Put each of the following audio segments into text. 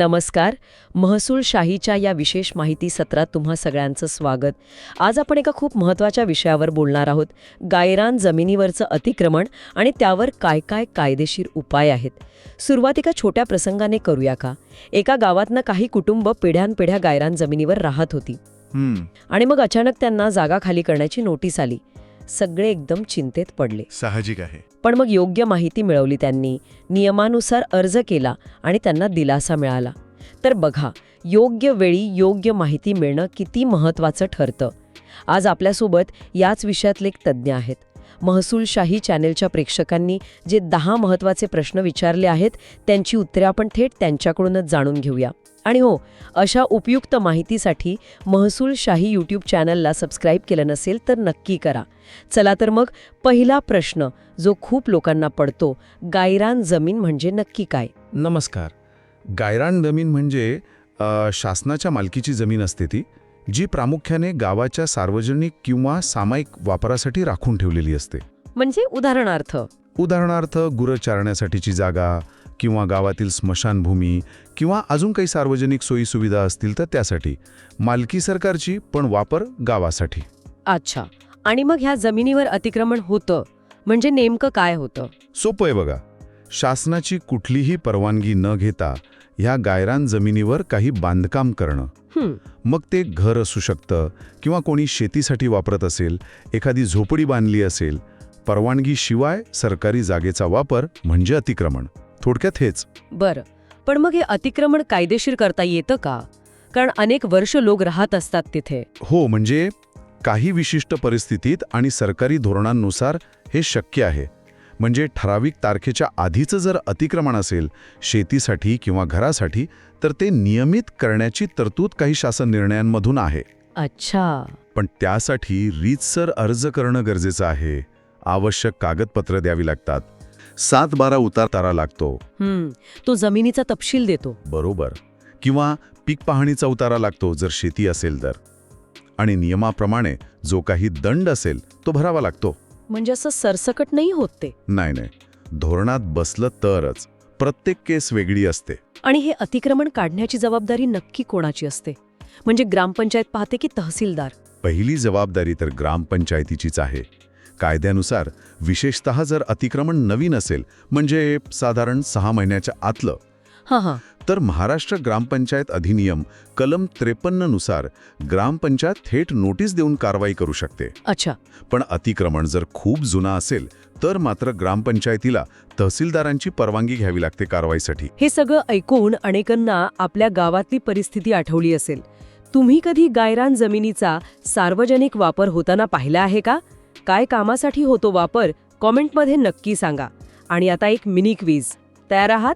नमस्कार. महसूल शाहीच्या या विशेष माहिती सत्रात तुम्हा सगळ्यांचं स्वागत. आज आपण एका खूप महत्त्वाच्या विषयावर बोलणार आहोत. गायरान जमिनीवरचं अतिक्रमण आणि त्यावर काय काय कायदेशीर उपाय आहेत. सुरुवात एका छोट्या प्रसंगाने करूया का? एका गावातनं काही कुटुंब पिढ्यानपिढ्या गायरान जमिनीवर राहत होती. आणि मग अचानक त्यांना जागा खाली करण्याची नोटीस आली. सगळे एकदम चिंतेत पडले. साहजिक आहे. पण मग योग्य माहिती मिळवली त्यांनी नियमानुसार अर्ज केला आणि त्यांना दिलासा मिळाला. तर बघा योग्य वेळी योग्य माहिती मिळणं किती महत्त्वाचं ठरतं. आज आपल्यासोबत याच विषयातले एक तज्ज्ञ आहेत. महसूलशाही चॅनेलच्या प्रेक्षकांनी जे दहा महत्त्वाचे प्रश्न विचारले आहेत त्यांची उत्तरे आपण थेट त्यांच्याकडूनच जाणून घेऊया. आणि हो अशा उपयुक्त माहितीसाठी महसूलशाही यूट्यूब चॅनलला सबस्क्राईब केलं नसेल तर नक्की करा. चला तर मग पहिला प्रश्न जो खूप लोकांना पडतो गायरान जमीन म्हणजे नक्की काय? नमस्कार. गायरान जमीन म्हणजे शासनाच्या मालकीची जमीन असते ती जी प्रामुख्याने गावाच्या सार्वजनिक किंवा सामायिक वापरासाठी राखून ठेवलेली असते. म्हणजे उदाहरणार्थ? उदाहरणार्थ गुरं चारण्यासाठीची जागा किंवा गावातील स्मशानभूमी किंवा अजून काही सार्वजनिक सोयीसुविधा असतील तर त्यासाठी. मालकी सरकारची पण वापर गावासाठी. अच्छा. आणि मग ह्या जमिनीवर अतिक्रमण होतं म्हणजे नेमकं काय होतं? सोपं आहे बघा. शासनाची कुठलीही परवानगी न घेता ह्या गायरान जमिनीवर काही बांधकाम करणं. मग ते घर असू शकतं किंवा कोणी शेतीसाठी वापरत असेल एखादी झोपडी बांधली असेल परवानगीशिवाय सरकारी जागेचा वापर म्हणजे अतिक्रमण. थोडक्यात हेच. बरं. पण मग हे अतिक्रमण कायदेशीर करता येतं का? कारण अनेक वर्ष लोक राहत असतात तिथे. हो म्हणजे काही विशिष्ट परिस्थितीत आणि सरकारी धोरणांनुसार हे शक्य आहे. म्हणजे ठराविक तारखेच्या आधीचं जर अतिक्रमण असेल शेतीसाठी किंवा घरासाठी तर ते नियमित करण्याची तरतूद काही शासन निर्णयांमधून आहे. अच्छा. पण त्यासाठी रीतसर अर्ज करणं गरजेचं आहे. आवश्यक कागदपत्र द्यावी लागतात. सात बारा उतार लागतो. तो जमिनीचा तपशील देतो. बरोबर. किंवा पीक पाहणीचा उतारा लागतो जर शेती असेल तर. आणि नियमाप्रमाणे जो काही दंड असेल तो भरावा लागतो. म्हणजे असं सरसकट नाही होत ते? नाही नाही. धोरणात बसलं तरच. प्रत्येक केस वेगळी असते. आणि हे अतिक्रमण काढण्याची जबाबदारी नक्की कोणाची असते? म्हणजे ग्रामपंचायत पाहते की तहसीलदार? पहिली जबाबदारी तर ग्रामपंचायतीचीच आहे. कायद्यानुसार विशेषतः जर अतिक्रमण नवीन असेल म्हणजे साधारण सहा महिन्याच्या आतलं. हां हां. तर महाराष्ट्र ग्रामपंचायत अधिनियम कलम त्रेपन्ननुसार ग्रामपंचायत थेट नोटीस देऊन कारवाई करू शकते. अच्छा. पण अतिक्रमण जर खूप जुना असेल तर मात्र ग्रामपंचायतीला तहसीलदारांची परवानगी घ्यावी लागते कारवाईसाठी. हे सगळं ऐकून अनेकांना आपल्या गावातली परिस्थिती आठवली असेल. तुम्ही कधी गायरान जमिनीचा सार्वजनिक वापर होताना पाहिला आहे का? काय कामासाठी होतो वापर कॉमेंटमध्ये नक्की सांगा. आणि आता एक मिनी क्वीज. तयार आहात?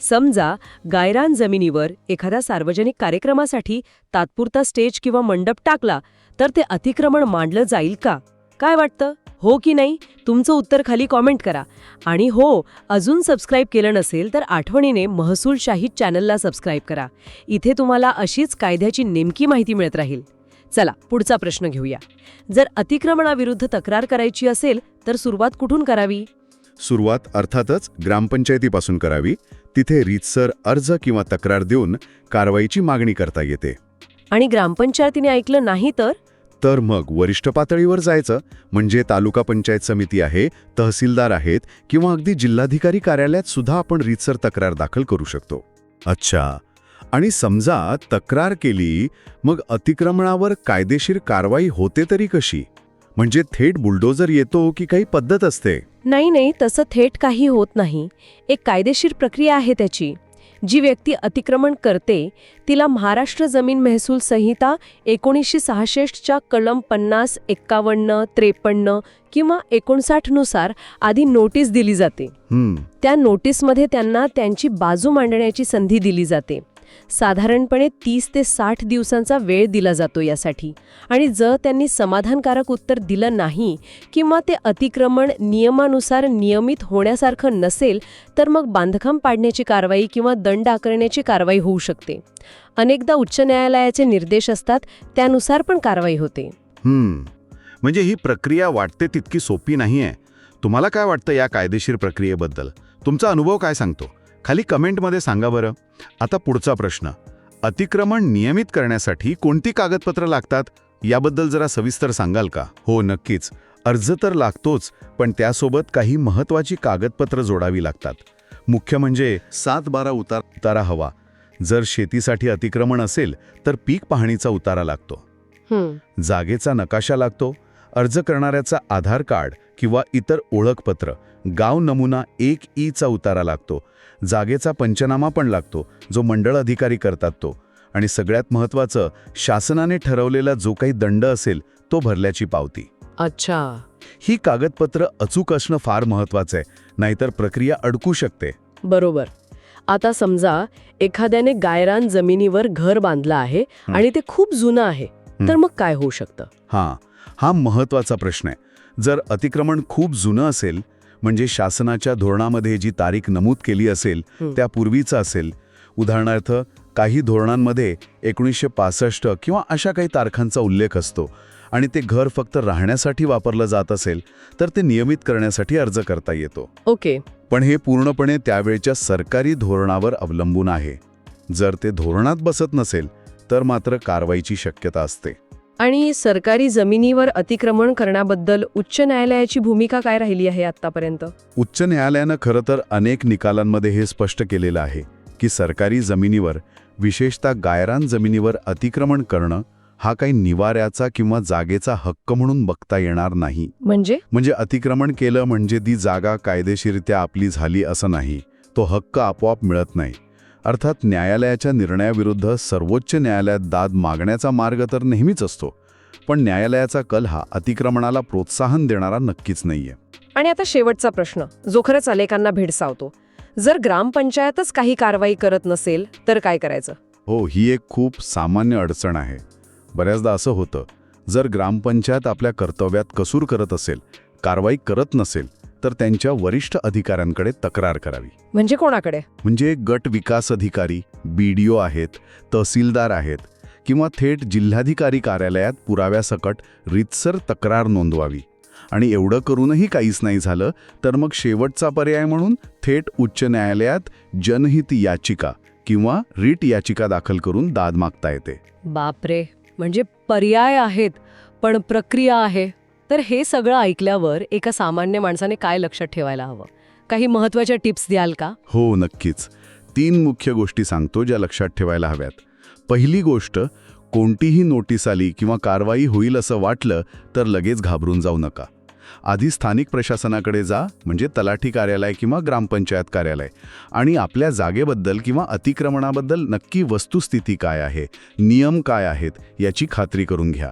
समजा गायरान जमिनीवर एखाद्या सार्वजनिक कार्यक्रमासाठी तात्पुरता स्टेज किंवा मंडप टाकला तर ते अतिक्रमण मांडलं जाईल का? काय वाटतं? हो की नाही? तुमचं उत्तर खाली कॉमेंट करा. आणि हो अजून सबस्क्राईब केलं नसेल तर आठवणीने महसूल शाहीद चॅनलला सबस्क्राईब करा. इथे तुम्हाला अशीच कायद्याची नेमकी माहिती मिळत राहील. चला पुढचा प्रश्न घेऊया. जर अतिक्रमणाविरुद्ध तक्रार करायची असेल तर सुरुवात कुठून करावी? सुरुवात अर्थातच ग्रामपंचायतीपासून करावी. तिथे रीतसर अर्ज किंवा तक्रार देऊन कारवाईची मागणी करता येते. आणि ग्रामपंचायतीने ऐकलं नाही तर? तर मग वरिष्ठ पातळीवर जायचं. म्हणजे तालुका पंचायत समिती आहे तहसीलदार आहेत किंवा अगदी जिल्हाधिकारी कार्यालयात सुद्धा आपण रीतसर तक्रार दाखल करू शकतो. अच्छा. आणि समजा तक्रार केली मग अतिक्रमणावर कायदेशीर कारवाई होते तरी कशी? म्हणजे थेट बुलडोजर येतो की काही पद्धत असते? नाही नाही तसं थेट काही होत नाही. एक कायदेशीर प्रक्रिया आहे त्याची. जी व्यक्ती अतिक्रमण करते तिला महाराष्ट्र जमीन महसूल संहिता एकोणीसशे सहासष्टच्या कलम पन्नास एक्कावन्न त्रेपन्न किंवा एकोणसाठनुसार आधी नोटीस दिली जाते. त्या नोटीसमध्ये त्यांना त्यांची बाजू मांडण्याची संधी दिली जाते. साधारणपणे तीस ते साठ दिवसांचा वेळ दिला जातो यासाठी. आणि जर त्यांनी समाधानकारक उत्तर दिलं नाही किंवा ते अतिक्रमण नियमानुसार नियमित होण्यासारखं नसेल तर मग बांधकाम पाडण्याची कारवाई किंवा दंड आकारण्याची कारवाई होऊ शकते. अनेकदा उच्च न्यायालयाचे निर्देश असतात त्यानुसार पण कारवाई होते. हम्म. म्हणजे ही प्रक्रिया वाटते तितकी सोपी नाहीये. तुम्हाला काय वाटतं या कायदेशीर प्रक्रियेबद्दल? तुमचा अनुभव काय सांगतो? खाली कमेंटमध्ये सांगा बरं. आता पुढचा प्रश्न. अतिक्रमण नियमित करण्यासाठी कोणती कागदपत्र लागतात? याबद्दल जरा सविस्तर सांगाल का? हो नक्कीच. अर्ज तर लागतोच पण त्यासोबत काही महत्वाची कागदपत्र जोडावी लागतात. मुख्य म्हणजे सात बारा उतार उतारा हवा. जर शेतीसाठी अतिक्रमण असेल तर पीक पाहणीचा उतारा लागतो. जागेचा नकाशा लागतो. अर्ज करणाऱ्याचा आधार कार्ड किंवा इतर ओळखपत्र गाव नमुना एक ईचा उतारा लागतो. जागेचा पंचनामा पण लागतो जो मंडळ अधिकारी करतात तो. आणि सगळ्यात महत्त्वाचं शासनाने ठरवलेला जो काही दंड असेल तो भरल्याची पावती. अच्छा. ही कागदपत्र अचूक असणं फार महत्त्वाचं आहे नाहीतर प्रक्रिया अडकू शकते. बरोबर. आता समजा एखाद्याने गायरान जमिनीवर घर बांधलं आहे. आणि ते खूप जुनं आहे तर मग काय होऊ शकतं? हां हा महत्त्वाचा प्रश्न आहे. जर अतिक्रमण खूप जुनं असेल म्हणजे शासनाच्या धोरणामध्ये जी तारीख नमूद केली असेल. त्यापूर्वीचं असेल. उदाहरणार्थ काही धोरणांमध्ये एकोणीसशे पासष्ट किंवा अशा काही तारखांचा उल्लेख असतो आणि ते घर फक्त राहण्यासाठी वापरलं जात असेल तर ते नियमित करण्यासाठी अर्ज करता येतो. ओके. पण हे पूर्णपणे त्यावेळच्या सरकारी धोरणावर अवलंबून आहे. जर ते धोरणात बसत नसेल तर मात्र कारवाईची शक्यता असते. आणि सरकारी जमिनीवर अतिक्रमण करण्याबद्दल उच्च न्यायालयाची भूमिका काय राहिली आहे आतापर्यंत उच्च न्यायालयानं खरं तर अनेक निकालांमध्ये हे स्पष्ट केलेलं आहे की सरकारी जमिनीवर विशेषतः गायरान जमिनीवर अतिक्रमण करणं हा काही निवाऱ्याचा किंवा जागेचा हक्क म्हणून बघता येणार नाही. म्हणजे? म्हणजे अतिक्रमण केलं म्हणजे ती जागा कायदेशीरित्या आपली झाली असं नाही. तो हक्क आपोआप मिळत नाही. अर्थात न्यायालयाच्या निर्णयाविरुद्ध सर्वोच्च न्यायालयात दाद मागण्याचा मार्ग तर नेहमीच असतो पण न्यायालयाचा कल हा अतिक्रमणाला प्रोत्साहन देणारा नक्कीच नाहीये. आणि आता शेवटचा प्रश्न जो खरंच अनेकांना भेडसावतो. जर ग्रामपंचायतच काही कारवाई करत नसेल तर काय करायचं? हो ही एक खूप सामान्य अडचण आहे. बऱ्याचदा असं होतं जर ग्रामपंचायत आपल्या कर्तव्यात कसूर करत असेल कारवाई करत नसेल तर त्यांच्या वरिष्ठ अधिकाऱ्यांकडे तक्रार करावी. म्हणजे कोणाकडे? म्हणजे गट विकास अधिकारी बीडीओ आहेत तहसीलदार आहेत किंवा थेट जिल्हाधिकारी कार्यालयात पुराव्यासकट रितसर तक्रार नोंदवावी. आणि एवढं करूनही काहीच नाही झालं तर मग शेवटचा पर्याय म्हणून थेट उच्च न्यायालयात जनहित याचिका किंवा रीट याचिका दाखल करून दाद मागता येते. बापरे! म्हणजे पर्याय आहेत पण प्रक्रिया आहे. तर हे सगळं ऐकल्यावर एका सामान्य माणसाने काय लक्षात ठेवायला हवं? काही महत्त्वाच्या टिप्स द्याल का? हो नक्कीच. तीन मुख्य गोष्टी सांगतो ज्या लक्षात ठेवायला हव्यात. पहिली गोष्ट कोणतीही नोटीस आली किंवा कारवाई होईल असं वाटलं तर लगेच घाबरून जाऊ नका. आधी स्थानिक प्रशासनाकडे जा म्हणजे तलाठी कार्यालय किंवा ग्रामपंचायत कार्यालय. आणि आपल्या जागेबद्दल किंवा अतिक्रमणाबद्दल नक्की वस्तुस्थिती काय आहे नियम काय आहेत याची खात्री करून घ्या.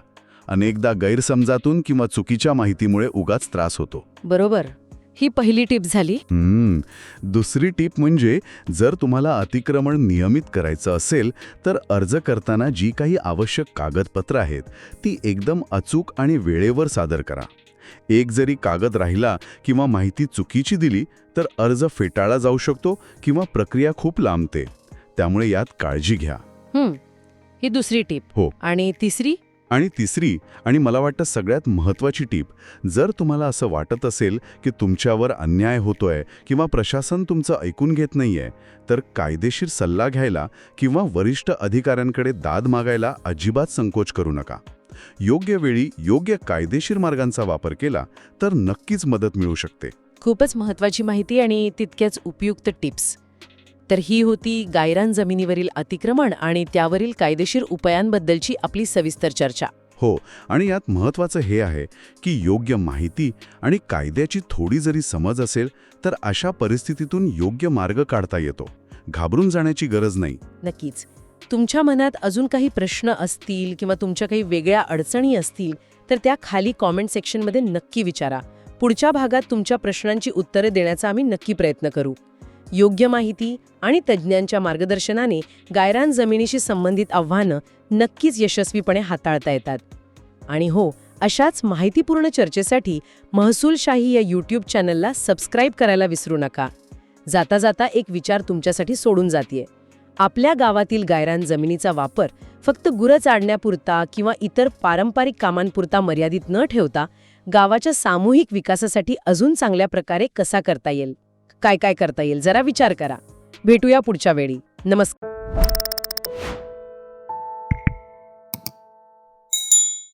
अनेकदा गैरसमजातून किंवा चुकीच्या माहितीमुळे उगाच त्रास होतो. बरोबर. ही पहिली टिप झाली. हम्म. दुसरी टीप म्हणजे जर तुम्हाला अतिक्रमण नियमित करायचं असेल तर अर्ज करताना जी काही आवश्यक कागदपत्र आहेत ती एकदम अचूक आणि वेळेवर सादर करा. एक जरी कागद राहिला किंवा माहिती चुकीची दिली तर अर्ज फेटाळला जाऊ शकतो किंवा प्रक्रिया खूप लांबते. त्यामुळे यात काळजी घ्या. हं, ही दुसरी टिप. हो. आणि तिसरी? आणि तिसरी आणि मला वाटतं सगळ्यात महत्त्वाची टीप जर तुम्हाला असं वाटत असेल की तुमच्यावर अन्याय होतोय किंवा प्रशासन तुमचं ऐकून घेत नाहीये तर कायदेशीर सल्ला घ्यायला किंवा वरिष्ठ अधिकाऱ्यांकडे दाद मागायला अजिबात संकोच करू नका. योग्य वेळी योग्य कायदेशीर मार्गांचा वापर केला तर नक्कीच मदत मिळू शकते. खूपच महत्त्वाची माहिती आणि तितक्याच उपयुक्त टिप्स. तर ही होती गायरान जमिनीवरील अतिक्रमण आणि त्यावरील कायदेशीर उपायांबद्दलची आपली सविस्तर चर्चा. हो आणि यात महत्त्वाचं हे आहे की योग्य माहिती आणि कायद्याची थोडी जरी समज असेल तर अशा परिस्थितीतून योग्य मार्ग काढता येतो. घाबरून जाण्याची गरज नाही. नक्कीच. तुमच्या मनात अजून काही प्रश्न असतील किंवा तुमच्या काही वेगळ्या अडचणी असतील तर त्या खाली कॉमेंट सेक्शनमध्ये नक्की विचारा. पुढच्या भागात तुमच्या प्रश्नांची उत्तरे देण्याचा आम्ही नक्की प्रयत्न करू. योग्य माहिती आणि तज्ज्ञांच्या मार्गदर्शनाने गायरान जमिनीशी संबंधित आव्हानं नक्कीच यशस्वीपणे हाताळता येतात. आणि हो अशाच माहितीपूर्ण चर्चेसाठी महसूलशाही या यूट्यूब चॅनलला सबस्क्राईब करायला विसरू नका. जाता जाता एक विचार तुमच्यासाठी सोडून जातीये. आपल्या गावातील गायरान जमिनीचा वापर फक्त गुरं चाडण्यापुरता किंवा इतर पारंपरिक कामांपुरता मर्यादित न ठेवता गावाच्या सामूहिक विकासासाठी अजून चांगल्या प्रकारे कसा करता येईल? काय काय करता येईल जरा विचार करा. भेटूया पुढच्या वेळी. नमस्कार.